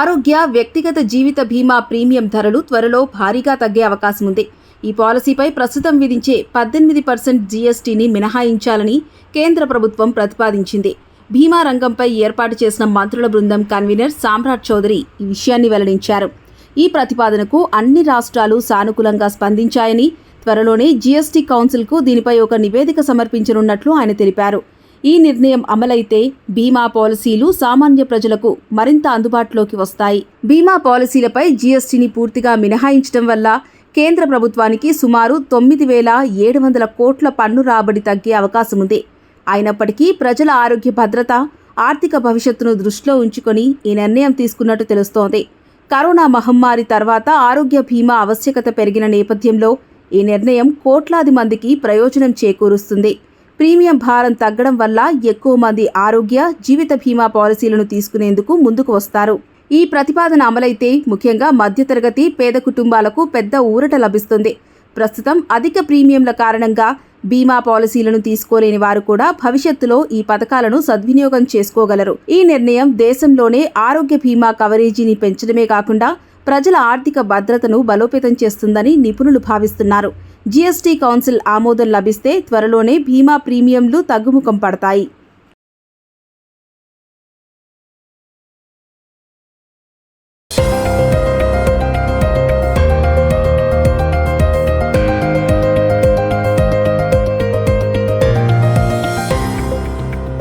ఆరోగ్య వ్యక్తిగత జీవిత బీమా ప్రీమియం ధరలు త్వరలో భారీగా తగ్గే అవకాశం ఉంది ఈ పాలసీపై ప్రస్తుతం విధించే పద్దెనిమిది పర్సెంట్ జీఎస్టీని మినహాయించాలని కేంద్ర ప్రభుత్వం ప్రతిపాదించింది. బీమా రంగంపై ఏర్పాటు చేసిన మంత్రుల బృందం కన్వీనర్ సామ్రాట్ చౌదరి ఈ విషయాన్ని వెల్లడించారు. ఈ ప్రతిపాదనకు అన్ని రాష్ట్రాలు సానుకూలంగా స్పందించాయని త్వరలోనే జీఎస్టీ కౌన్సిల్కు దీనిపై ఒక నివేదిక సమర్పించనున్నట్లు ఆయన తెలిపారు. ఈ నిర్ణయం అమలైతే బీమా పాలసీలు సామాన్య ప్రజలకు మరింత అందుబాటులోకి వస్తాయి. బీమా పాలసీలపై జీఎస్టీని పూర్తిగా మినహాయించడం వల్ల కేంద్ర ప్రభుత్వానికి సుమారు తొమ్మిది వేల ఏడు వందల కోట్ల పన్ను రాబడి తగ్గే అవకాశం ఉంది అయినప్పటికీ ప్రజల ఆరోగ్య భద్రత ఆర్థిక భవిష్యత్తును దృష్టిలో ఉంచుకొని ఈ నిర్ణయం తీసుకున్నట్టు తెలుస్తోంది. కరోనా మహమ్మారి తర్వాత ఆరోగ్య బీమా ఆవశ్యకత పెరిగిన నేపథ్యంలో ఈ నిర్ణయం కోట్లాది మందికి ప్రయోజనం చేకూరుస్తుంది. ప్రీమియం భారం తగ్గడం వల్ల ఎక్కువ మంది ఆరోగ్య జీవిత బీమా పాలసీలను తీసుకునేందుకు ముందుకు వస్తారు. ఈ ప్రతిపాదన అమలైతే ముఖ్యంగా మధ్యతరగతి పేద కుటుంబాలకు పెద్ద ఊరట లభిస్తుంది. ప్రస్తుతం అధిక ప్రీమియంల కారణంగా బీమా పాలసీలను తీసుకోలేని వారు కూడా భవిష్యత్తులో ఈ పథకాలను సద్వినియోగం చేసుకోగలరు. ఈ నిర్ణయం దేశంలోనే ఆరోగ్య బీమా కవరేజీని పెంచడమే కాకుండా ప్రజల ఆర్థిక భద్రతను బలోపేతం చేస్తుందని నిపుణులు భావిస్తున్నారు. జీఎస్టీ కౌన్సిల్ ఆమోదం లభిస్తే త్వరలోనే బీమా ప్రీమియంలు తగ్గుముఖం పడతాయి.